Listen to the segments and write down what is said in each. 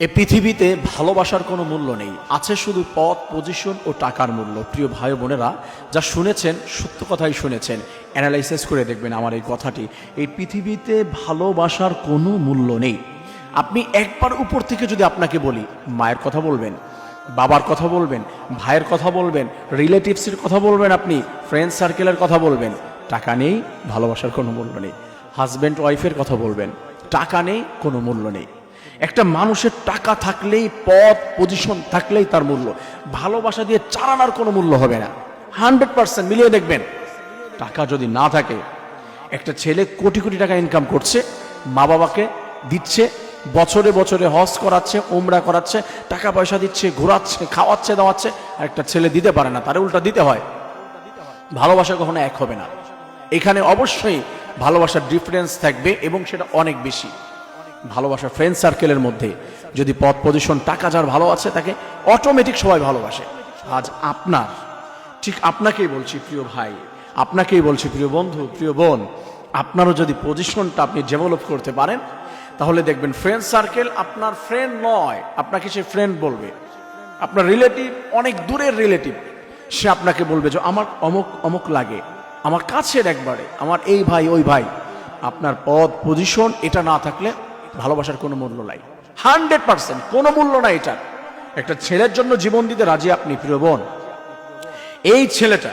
এ পৃথিবীতে ভালোবাসার কোনো মূল্য নেই। আছে শুধু পথ পজিশন ও টাকার মূল্য। প্রিয় ভাই বোনেরা, যা শুনেছেন, সত্য কথাই শুনেছেন অ্যানালাইসিস করে দেখবেন আমার এই কথাটি। এই পৃথিবীতে ভালোবাসার কোনো মূল্য নেই। আপনি একবার উপর থেকে যদি আপনাকে বলি, মায়ের কথা বলবেন, বাবার কথা বলবেন, ভাইয়ের কথা বলবেন রিলেটিভসের কথা বলবেন আপনি ফ্রেন্ড সার্কেলের কথা বলবেন, টাকা নেই, ভালোবাসার কোনো মূল্য নেই। হাজব্যান্ড ওয়াইফের কথা বলবেন, টাকা নেই, কোনো মূল্য নেই। একটা মানুষের টাকা থাকলেই, পদ পজিশন থাকলেই তার মূল্য। ভালোবাসা দিয়ে চালানোর কোনো মূল্য হবে না। হান্ড্রেড পার্সেন্ট মিলিয়ে দেখবেন। টাকা যদি না থাকে, একটা ছেলে কোটি কোটি টাকা ইনকাম করছে মা বাবাকে দিচ্ছে, বছরে বছরে হজ করাচ্ছে ওমরা করাচ্ছে টাকা পয়সা দিচ্ছে, ঘোরাচ্ছে, খাওয়াচ্ছে, দাওয়াচ্ছে, আর একটা ছেলে দিতে পারে না, তারে উল্টা দিতে হয়। ভালোবাসা কখনো এক হবে না। এখানে অবশ্যই ভালোবাসার ডিফারেন্স থাকবে এবং সেটা অনেক বেশি। ভালোবাসা ফ্রেন্ড সার্কেলের মধ্যে। যদি পথ পজিশন টাকা যার ভালো আছে, তাকে অটোমেটিক সবাই ভালোবাসে। আজ আপনার, ঠিক আপনাকেই বলছি প্রিয় ভাই, আপনাকেই বলছি প্রিয় বন্ধু, প্রিয় বোন, আপনারও যদি পজিশনটা আপনি ডেভেলপ করতে পারেন, তাহলে দেখবেন ফ্রেন্ড সার্কেল আপনার ফ্রেন্ড নয়, আপনাকে সে ফ্রেন্ড বলবে। আপনার রিলেটিভ অনেক দূরের রিলেটিভ সে আপনাকে বলবে যে, আমার অমুক অমুক লাগে, আমার কাছের একবারে, আমার এই ভাই, ওই ভাই। আপনার পদ পজিশন এটা না থাকলে ভালোবাসার কোনো মূল্য নাই। হান্ড্রেড পার্সেন্ট কোনো মূল্য নাই এটার। একটা ছেলের জন্য জীবন দিতে রাজি আপনি, প্রিয় বোন? এই ছেলেটা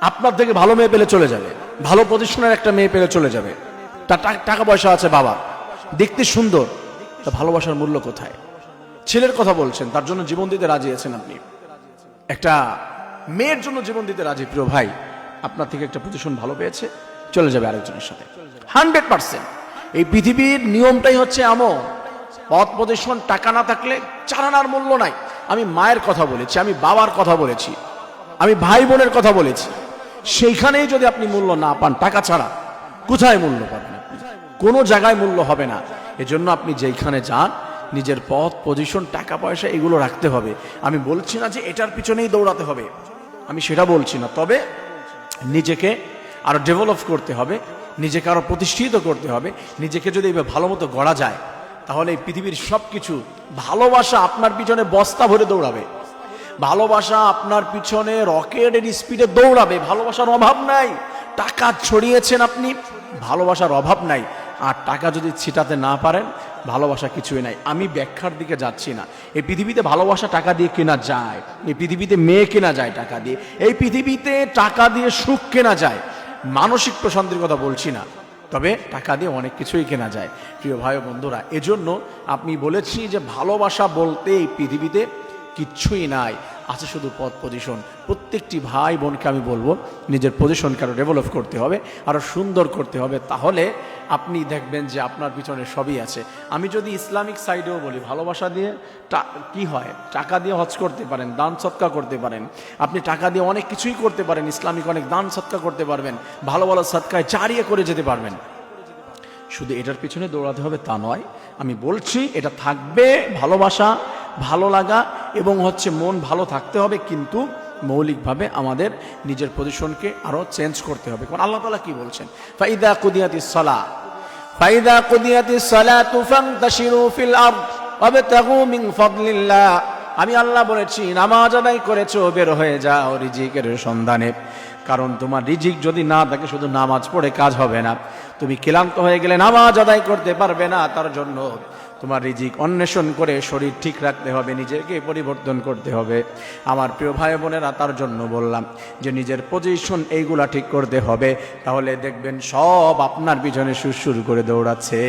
আপনার থেকে ভালো মেয়ে পেলে চলে যাবে। ভালো পজিশনের একটা মেয়ে পেলে চলে যাবে। তার টাকা পয়সা আছে বাবা। দেখতে সুন্দর। তা ভালোবাসার মূল্য কোথায়? ছেলের কথা বলছেন, তার জন্য জীবন দিতে রাজি আছেন আপনি। একটা মেয়ের জন্য জীবন দিতে রাজি, প্রিয় ভাই, আপনার থেকে একটা পজিশন ভালো পেয়েছে, চলে যাবে আরেকজনের সাথে। Hundred percent. এই পৃথিবীর নিয়মটাই হচ্ছে এমন। পথ পজিশন টাকা না থাকলে চালানার মূল্য নাই। আমি মায়ের কথা বলেছি, আমি বাবার কথা বলেছি, আমি ভাই বোনের কথা বলেছি। সেইখানেই যদি আপনি মূল্য না পান, টাকা ছাড়া কোথায় মূল্য পাবেন কোনো জায়গায় মূল্য হবে না। এজন্য আপনি যেইখানে যান, নিজের পথ পজিশন টাকা, পয়সা, এগুলো রাখতে হবে। আমি বলছি না যে এটার পিছনেই দৌড়াতে হবে। আমি সেটা বলছি না। তবে নিজেকে আরও ডেভেলপ করতে হবে। নিজেকে আরও প্রতিষ্ঠিত করতে হবে। নিজেকে যদি এভাবে ভালো মতো গড়া যায়, তাহলে এই পৃথিবীর সব কিছু ভালোবাসা আপনার পিছনে বস্তা ভরে দৌড়াবে। ভালোবাসা আপনার পিছনে রকেটের স্পিডে দৌড়াবে। ভালোবাসার অভাব নাই। টাকা ছড়িয়েছেন আপনি। ভালোবাসার অভাব নাই। আর টাকা যদি ছিটাতে না পারেন, ভালোবাসা কিছুই নাই। আমি ব্যাখ্যার দিকে যাচ্ছি না। এই পৃথিবীতে ভালোবাসা টাকা দিয়ে কেনা যায়। এই পৃথিবীতে মেয়ে কেনা যায় টাকা দিয়ে। এই পৃথিবীতে টাকা দিয়ে সুখ কেনা যায়। মানসিক প্রশান্তির কথা বলছি না, তবে টাকা দিয়ে অনেক কিছুই কেনা যায়। প্রিয় ভাই বন্ধুরা, এজন্য আপনি বলেছি যে ভালোবাসা বলতে এই পৃথিবীতে কিচ্ছুই নাই, আছে শুধু পদ পজিশন। প্রত্যেকটি ভাই বোনকে আমি বলব, নিজের পজিশনকে আরও ডেভেলপ করতে হবে আরও সুন্দর করতে হবে, তাহলে আপনি দেখবেন যে আপনার পিছনে সবই আছে। আমি যদি ইসলামিক সাইডেও বলি, ভালোবাসা দিয়ে কি হয়? টাকা দিয়ে হজ করতে পারেন, দান সৎকা করতে পারেন। আপনি টাকা দিয়ে অনেক কিছুই করতে পারেন, ইসলামিক অনেক দান সৎকা করতে পারবেন, ভালো ভালো সৎকায় চারিয়ে করে যেতে পারবেন। শুধু এটার পিছনে দৌড়াতে হবে, তা নয়। আমি বলছি, এটা থাকবে ভালোবাসা, ভালো লাগা এবং হচ্ছে মন ভালো থাকতে হবে, কিন্তু মৌলিকভাবে আমাদের নিজের পজিশনকে আরও চেঞ্জ করতে হবে। কারণ আল্লাহ তালা কি বলছেন? ফাইদা কুদিয়াতি সলা ফাইদা কুদিয়াতি সলা তুফাং তাশিরু ফিল আরদ ওয়াবতাগু মিন ফাদলিল্লাহ। আমি আল্লাহ বলেছি, নামাজ আদায় করেছ, বের হয়ে যাও রিজিকের সন্ধানে। কারণ তোমার রিজিক যদি না থাকে, শুধু নামাজ পড়ে কাজ হবে না। তুমি ক্লান্ত হয়ে গেলে নামাজ আদায় করতে পারবে না, তার জন্য তোমার রিজিক অন্বেষণ করে শরীর ঠিক রাখতে হবে, নিজেকে পরিবর্তন করতে হবে। আমার প্রিয় ভাই বোনেরা, তার জন্য বললাম যে, নিজের পজিশন এইগুলা ঠিক করতে হবে, তাহলে দেখবেন সব আপনার পিছনে সুর করে দৌড়াচ্ছে।